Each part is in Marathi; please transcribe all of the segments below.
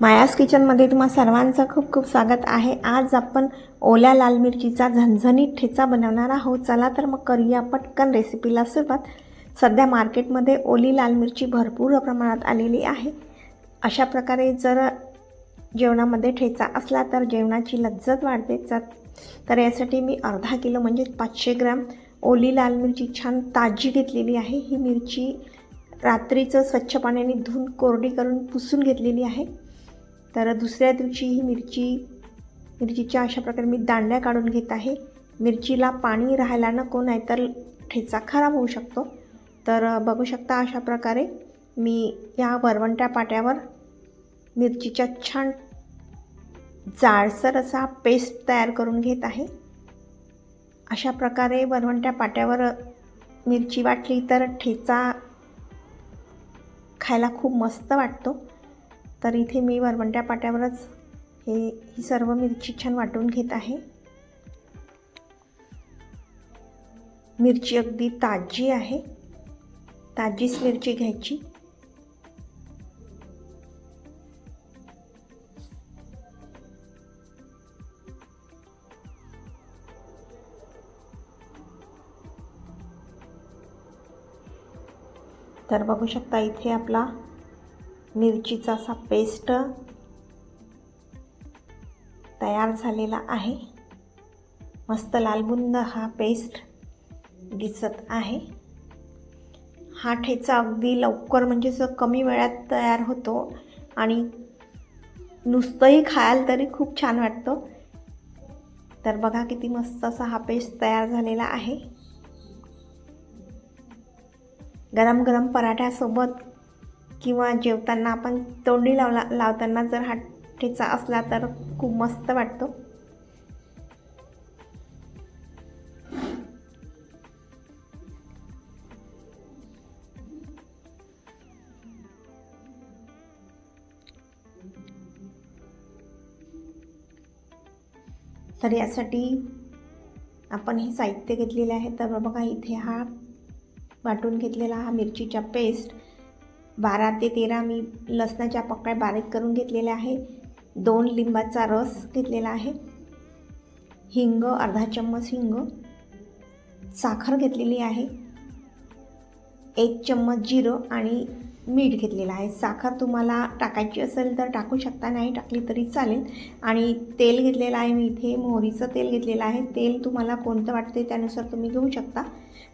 मायास किचनमध्ये तुम्हा सर्वांचं खूप खूप स्वागत आहे. आज आपण ओल्या लाल मिरचीचा झणझणीत ठेचा बनवणार आहोत. चला तर मग करूया पटकन रेसिपीला सुरुवात. सध्या मार्केटमध्ये ओली लाल मिरची भरपूर प्रमाणात आलेली आहे. अशा प्रकारे जर जेवणामध्ये ठेचा असला तर जेवणाची लज्जत वाढते. तर तर यासाठी मी अर्धा किलो म्हणजे पाचशे ग्रॅम ओली लाल मिरची छान ताजी घेतलेली आहे. ही मिरची रात्रीचं स्वच्छ पाण्याने धुवून कोरडी करून पुसून घेतलेली आहे. तर दुसऱ्या दिवशी ही मिरची मिरचीच्या अशा प्रकारे मी दांड्या काढून घेत आहे. मिरचीला पाणी राहायला नको नाहीतर ठेचा खराब होऊ शकतो. तर बघू शकता अशा प्रकारे मी या वरवंट्या पाट्यावर मिरचीच्या छान जाडसर असा पेस्ट तयार करून घेत आहे. अशा प्रकारे वरवंट्या पाट्यावर मिरची वाटली तर ठेचा खायला खूप मस्त वाटतो. तर इथे मी वरवंट्या पाट्यावरच हे ही सर्व मिरची छान वाटून घेत आहे. मिरची अगदी ताजी आहे. ताजीच मिरची घ्यायची. तर बघू शकता इथे आपला मिरचीचा असा पेस्ट तयार झालेला आहे. मस्त लालबुंद हा पेस्ट दिसत आहे. हा ठेचा अगदी लवकर म्हणजे असं कमी वेळात तयार होतो आणि नुसतंही खायला तरी खूप छान वाटतं. तर बघा किती मस्त असा हा पेस्ट तयार झालेला आहे. गरम गरम पराठ्यासोबत किंवा जेवताना आपण तोंडी लावला लावताना जर हा ठेचा असला तर खूप मस्त वाटतो. तर यासाठी आपण हे साहित्य घेतलेले आहे. तर बघा इथे हा वाटून घेतलेला हा मिरचीचा पेस्ट बारा ते तेरा मी लसणाच्या पकड्या बारीक करून घेतलेल्या आहे. दोन लिंबाचा रस घेतलेला आहे. हिंग अर्धा चम्मच हिंग. साखर घेतलेली आहे. एक चम्मच जिरं आणि मीठ घेतलेलं आहे. साखर तुम्हाला टाकायची असेल तर टाकू शकता नाही टाकली तरी चालेल. आणि तेल घेतलेलं आहे मी इथे मोहरीचं तेल घेतलेलं आहे. तेल तुम्हाला कोणतं वाटते त्यानुसार तुम्ही घेऊ शकता.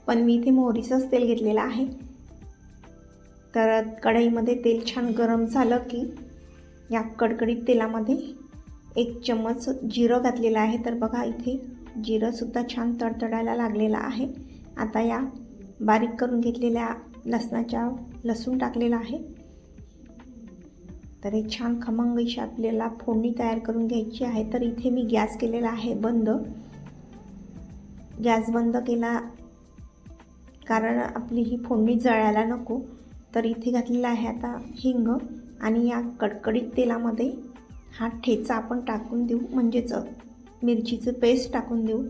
पण मी इथे मोहरीचंच तेल घेतलेलं आहे. तर कढईमध्ये तेल छान गरम झालं की या कडकडीत तेलामध्ये एक चम्मच जिरं घातलेलं आहे. तर बघा इथे जिरंसुद्धा छान तडतडायला लागलेलं आहे. आता या बारीक करून घेतलेल्या लसणाच्या लसूण टाकलेला आहे. तर हे छान खमंग अशी आपल्याला फोडणी तयार करून घ्यायची आहे. तर इथे मी गॅस केलेला आहे बंद. गॅस बंद केला कारण आपली ही फोडणी जळायला नको. तर इथे घातलेला आहे आता हिंग आणि या कडकडीत तेलामध्ये हा ठेचा आपण टाकून देऊ म्हणजेच मिरचीचं पेस्ट टाकून देऊ.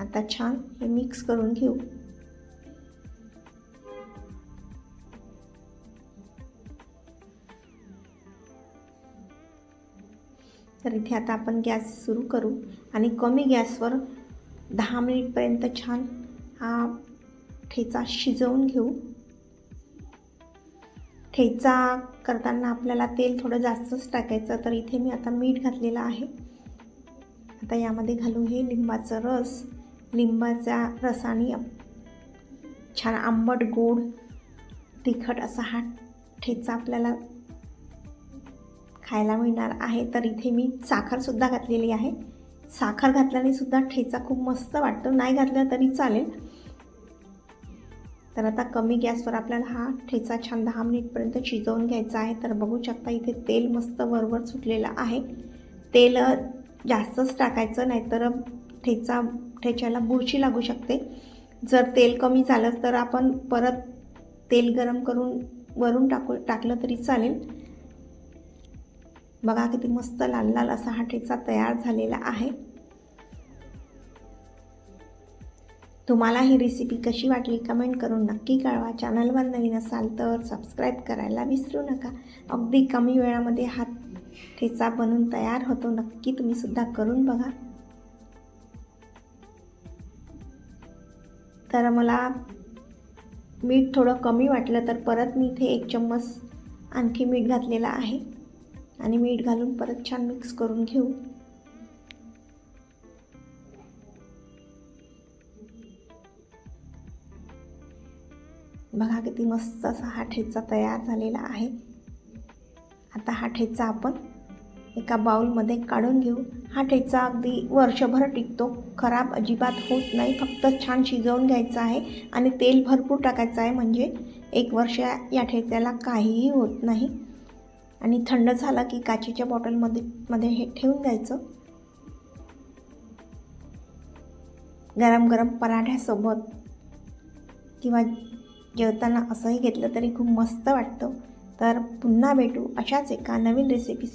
आता छान हे मिक्स करून घेऊ. तर इथे आता आपण गॅस सुरू करू आणि कमी गॅसवर दहा मिनिटपर्यंत छान हा ठेचा शिजवून घेऊ. ठेचा करताना आपल्याला तेल थोडं जास्तच टाकायचं. तर इथे मी आता मीठ घातलेलं आहे. आता यामध्ये घालू हे लिंबाचं रस. लिंबाच्या रसाने छान आंबट गोड तिखट असा हा ठेचा आपल्याला खायला मिळणार आहे. तर इथे मी साखरसुद्धा घातलेली आहे. साखर घातल्याने सुद्धा ठेचा खूप मस्त वाटतो. नाही घातला तरी चालेल. तर आता कमी गॅसवर आपल्याला हा ठेचा छान दहा मिनिटपर्यंत शिजवून घ्यायचा आहे. तर बघू शकता इथे तेल मस्त वरवर सुटलेलं आहे. तेल जास्तच टाकायचं नाहीतर ठेचा ठेच्याला बुरशी लागू शकते. जर तेल कमी झालं तर आपण परत तेल गरम करून वरून टाकू टाकलं तरी चालेल. बघा किती मस्त लाल लाल असा हा ठेचा तयार झालेला आहे. तुम्हाला ही रेसिपी कशी वाटली कमेंट करून नक्की कळवा. चॅनलवर नवीन असाल तर सबस्क्राईब करायला विसरू नका. अगदी कमी वेळामध्ये हा ठेचा बनून तयार होतो. नक्की तुम्ही सुद्धा करून बघा. तर मला मीठ थोडं कमी वाटलं तर परत मी इथे एक चम्मच आणखी मीठ घातलेलं आहे. आणि मीठ घालून परत छान मिक्स करून घेऊ. बघा किती मस्त असा हा ठेचा तयार झालेला आहे. आता हा ठेचा आपण एका बाउलमध्ये काढून घेऊ. हा ठेचा अगदी वर्षभर टिकतो. खराब अजिबात होत नाही. फक्त छान शिजवून घ्यायचा आहे आणि तेल भरपूर टाकायचं आहे. म्हणजे एक वर्ष या ठेच्याला काहीही होत नाही. आणि थंड झाला की काचेच्या बॉटलमध्ये मध्ये हे ठेवून द्यायचं गरम गरम पराठ्यासोबत किंवा जेवताना असंही घेतलं तरी खूप मस्त वाटतं. तर पुन्हा भेटू अशाच एका नवीन रेसिपी